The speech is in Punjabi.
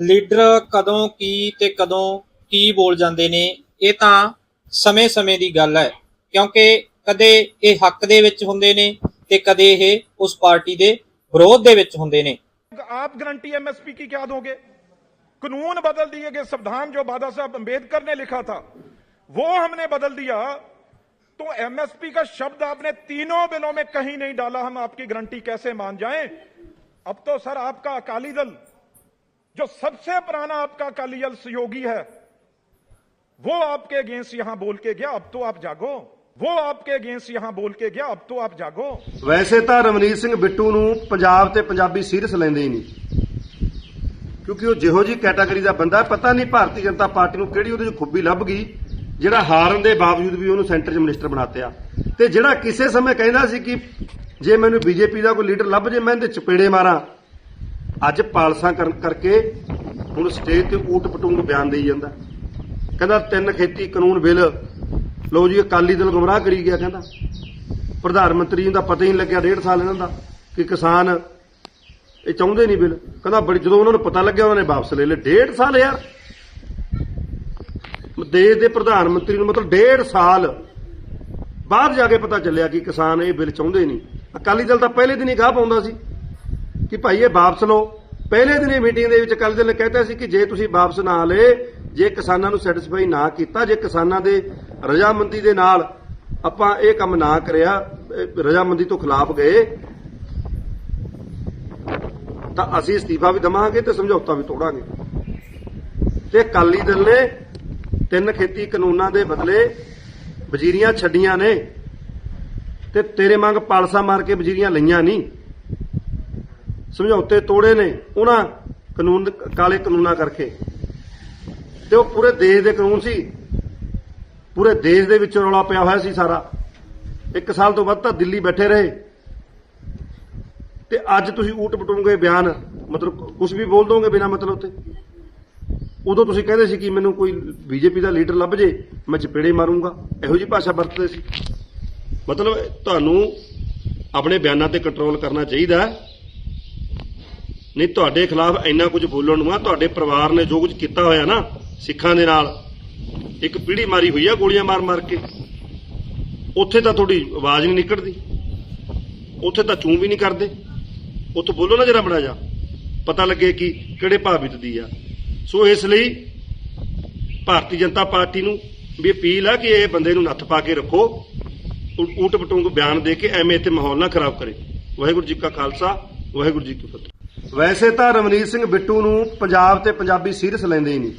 ਲੀਡਰ ਕਦੋਂ ਕੀ ਤੇ ਕਦੋਂ ਕੀ ਬੋਲ ਜਾਂਦੇ ਨੇ ਇਹ ਤਾਂ ਸਮੇਂ-ਸਮੇਂ ਦੀ ਗੱਲ ਹੈ ਕਿਉਂਕਿ ਕਦੇ ਇਹ ਹੱਕ ਦੇ ਵਿੱਚ ਹੁੰਦੇ ਨੇ ਤੇ ਕਦੇ ਇਹ ਉਸ ਪਾਰਟੀ ਦੇ ਵਿਰੋਧ ਦੇ ਵਿੱਚ ਹੁੰਦੇ ਨੇ आप गारंटी एमएसपी की क्या दोगे कानून बदल दिए गए संविधान जो बाबा साहब अंबेडकर ने लिखा था वो हमने बदल दिया तो एमएसपी का शब्द आपने तीनों बिलों में कहीं नहीं डाला हम आपकी गारंटी कैसे मान जाएं अब तो सर आपका अकाली दल जो सबसे पुराना आपका अकाली दल सहयोगी है वो आपके अगेंस्ट यहां बोल के गया अब तो आप जागो वो आपके अगेंस्ट यहां बोल के गया अब तो आप जागो ਵੈਸੇ ਤਾਂ ਰਮਨੀਤ ਸਿੰਘ ਬਿੱਟੂ ਨੂੰ ਪੰਜਾਬ ਤੇ ਪੰਜਾਬੀ ਸੀਰੀਅਸ ਲੈਂਦੇ ਹੀ ਨਹੀਂ ਕਿਉਂਕਿ ਉਹ ਜਿਹੋ ਜੀ ਕੈਟਾਗਰੀ ਦਾ ਬੰਦਾ ਹੈ, ਪਤਾ ਨਹੀਂ ਭਾਰਤੀ ਜਨਤਾ ਪਾਰਟੀ ਨੂੰ ਕਿਹੜੀ ਉਹਦੇ 'ਚ ਖੂਬੀ ਲੱਭ ਗਈ ਜਿਹੜਾ ਹਾਰਨ ਦੇ ਬਾਵਜੂਦ ਵੀ ਉਹਨੂੰ ਸੈਂਟਰ 'ਚ ਮਿਨਿਸਟਰ ਬਣਾਤਿਆ ਤੇ ਜਿਹੜਾ ਕਿਸੇ ਸਮੇਂ ਕਹਿੰਦਾ ਸੀ ਕਿ ਜੇ ਮੈਨੂੰ ਬੀਜੇਪੀ ਦਾ ਕੋਈ ਲੀਡਰ ਲੱਭ ਜੇ ਮੈਂ ਇਹਦੇ ਚਪੇੜੇ ਮਾਰਾਂ ਅੱਜ ਪਾਲਸਾਂ ਕਰਨ ਕਰਕੇ ਹੁਣ ਸਟੇਜ ਤੇ ਊਟ ਪਟੂੰਗ ਬਿਆਨ ਦੇਈ ਜਾਂਦਾ। ਕਹਿੰਦਾ, ਤਿੰਨ ਖੇਤੀ, ਕਾਨੂੰਨ, ਬਿੱਲ। ਲਓ ਜੀ, ਅਕਾਲੀ ਦਲ ਗੁੰਮਰਾਹ ਕਰੀ ਗਿਆ, ਕਹਿੰਦਾ। ਪ੍ਰਧਾਨ ਮੰਤਰੀ ਨੂੰ ਤਾਂ ਪਤਾ ਹੀ ਨਹੀਂ ਲੱਗਿਆ, ਡੇਢ ਸਾਲ ਇਹਨਾਂ ਦਾ, ਕਿ ਕਿਸਾਨ ਇਹ ਚਾਹੁੰਦੇ ਨਹੀਂ ਬਿੱਲ। ਕਹਿੰਦਾ, ਬੜੀ ਜਦੋਂ ਉਹਨਾਂ ਨੂੰ ਪਤਾ ਲੱਗਿਆ, ਉਹਨਾਂ ਨੇ ਵਾਪਸ ਲੈ ਲਏ। ਡੇਢ ਸਾਲ ਯਾਰ। ਦੇਸ਼ ਦੇ ਪ੍ਰਧਾਨ ਮੰਤਰੀ ਨੂੰ ਮਤਲਬ ਡੇਢ ਸਾਲ ਬਾਅਦ ਜਾ ਕੇ ਪਤਾ ਚੱਲਿਆ ਕਿ ਕਿਸਾਨ ਇਹ ਬਿੱਲ ਚਾਹੁੰਦੇ ਨਹੀਂ। ਅਕਾਲੀ ਦਲ ਤਾਂ ਪਹਿਲੇ ਦਿਨ ਹੀ ਗਾਹ ਪਾਉਂਦਾ ਸੀ। ਕਿ ਭਾਈ ਇਹ ਵਾਪਸ ਲਓ। ਪਹਿਲੇ ਦਿਨ ਹੀ ਮੀਟਿੰਗ ਦੇ ਵਿੱਚ ਅਕਾਲੀ ਦਲ ਨੇ ਕਹਿਤਾ ਸੀ ਕਿ ਜੇ ਤੁਸੀਂ ਵਾਪਸ ਨਾ ਲਏ, ਜੇ ਕਿਸਾਨਾਂ ਨੂੰ ਸੈਟੀਸਫਾਈ ਨਾ ਕੀਤਾ, ਜੇ ਕਿਸਾਨਾਂ ਦੇ ਰਜਾਮੰਦੀ ਦੇ ਨਾਲ ਆਪਾਂ ਇਹ ਕੰਮ ਨਾ ਕਰਿਆ ਰਜਾਮੰਦੀ ਤੋਂ ਖਿਲਾਫ ਗਏ, ਤਾਂ ਅਸੀਂ ਅਸਤੀਫਾ ਵੀ ਦਵਾਂਗੇ ਤੇ ਸਮਝੌਤਾ ਵੀ ਤੋੜਾਂਗੇ। ਤੇ ਅਕਾਲੀ ਦਲ ਨੇ ਤਿੰਨ ਖੇਤੀ ਕਾਨੂੰਨਾਂ ਦੇ ਬਦਲੇ ਵਜ਼ੀਰੀਆਂ ਛੱਡੀਆਂ ਨੇ ਤੇ ਤੇਰੇ ਮੰਗ ਪਾਲਸਾ ਮਾਰ ਕੇ ਵਜ਼ੀਰੀਆਂ ਲਈਆਂ ਨਹੀਂ। ਸਮਝੌਤੇ ਤੋੜੇ ਨੇ, ਉਹਨਾਂ ਕਾਨੂੰਨ, ਕਾਲੇ ਕਾਨੂੰਨਾਂ ਕਰਕੇ। ਤੇ ਉਹ ਪੂਰੇ ਦੇਸ਼ ਦੇ ਕਾਨੂੰਨ ਸੀ। ਪੂਰੇ ਦੇਸ਼ ਦੇ ਵਿੱਚ ਰੌਲਾ ਪਿਆ ਹੋਇਆ ਸੀ ਸਾਰਾ। ਇੱਕ ਸਾਲ ਤੋਂ ਵੱਧ ਤਾਂ ਦਿੱਲੀ ਬੈਠੇ ਰਹੇ। ਤੇ ਅੱਜ ਤੁਸੀਂ ਊਟ ਪਟੂਗੇ ਬਿਆਨ, ਮਤਲਬ ਕੁਝ ਵੀ ਬੋਲ ਦੋਗੇ ਬਿਨਾ ਮਤਲਬ ਤੇ? ਉਦੋਂ ਤੁਸੀਂ ਕਹਿੰਦੇ ਸੀ ਕਿ ਮੈਨੂੰ ਕੋਈ ਬੀਜੇਪੀ ਦਾ ਲੀਡਰ ਲੱਭ ਜੇ, ਮੈਂ ਚਪੇੜੇ ਮਾਰੂੰਗਾ। ਇਹੋ ਜੀ ਭਾਸ਼ਾ ਵਰਤਦੇ ਸੀ। ਮਤਲਬ ਤੁਹਾਨੂੰ ਆਪਣੇ ਬਿਆਨਾਂ ਤੇ ਕੰਟਰੋਲ ਕਰਨਾ ਚਾਹੀਦਾ ਨਹੀਂ, ਤੁਹਾਡੇ ਖਿਲਾਫ ਇੰਨਾ ਕੁਝ ਬੋਲਣ ਨੂੰ ਆ, ਤੁਹਾਡੇ ਪਰਿਵਾਰ ਨੇ ਜੋ ਕੁਝ ਕੀਤਾ ਹੋਇਆ ਨਾ, ਸਿੱਖਾਂ ਦੇ ਨਾਲ, ਇੱਕ ਪੀੜੀ ਮਾਰੀ ਹੋਈ ਆ ਗੋਲੀਆਂ ਮਾਰ ਮਾਰ ਕੇ, ਉੱਥੇ ਤਾਂ ਤੁਹਾਡੀ ਆਵਾਜ਼ ਨਹੀਂ ਨਿਕਲਦੀ, ਉੱਥੇ ਤਾਂ ਚੂੰ ਵੀ ਨਹੀਂ ਕਰਦੇ, ਉੱਥੇ ਬੋਲੋ ਨਾ ਜਰਾ ਬੜਾ ਜਾ ਪਤਾ ਲੱਗੇ ਕਿ ਕਿਹੜੇ ਭਾਵਿਤ ਦੀ ਆ। ਸੋ ਇਸ ਲਈ ਭਾਰਤੀ ਜਨਤਾ ਪਾਰਟੀ ਨੂੰ ਵੀ ਅਪੀਲ ਆ ਕਿ ਇਹ ਬੰਦੇ ਨੂੰ ਨੱਥ ਪਾ ਕੇ ਰੱਖੋ ਊਟ ਪਟੂੰਗ ਬਿਆਨ ਦੇ ਕੇ ਐਵੇਂ ਇੱਥੇ ਮਾਹੌਲ ਨਾ ਖਰਾਬ ਕਰੇ। ਵਾਹਿਗੁਰੂ ਜੀ ਕਾ ਖਾਲਸਾ, ਵਾਹਿਗੁਰੂ ਜੀ ਕੀ ਫਤਿਹ। ਵੈਸੇ ਤਾਂ ਰਮਨੀਤ ਸਿੰਘ ਬਿੱਟੂ ਨੂੰ ਪੰਜਾਬ ਤੇ ਪੰਜਾਬੀ ਸੀਰੀਅਸ ਲੈਂਦੇ ਹੀ ਨਹੀਂ।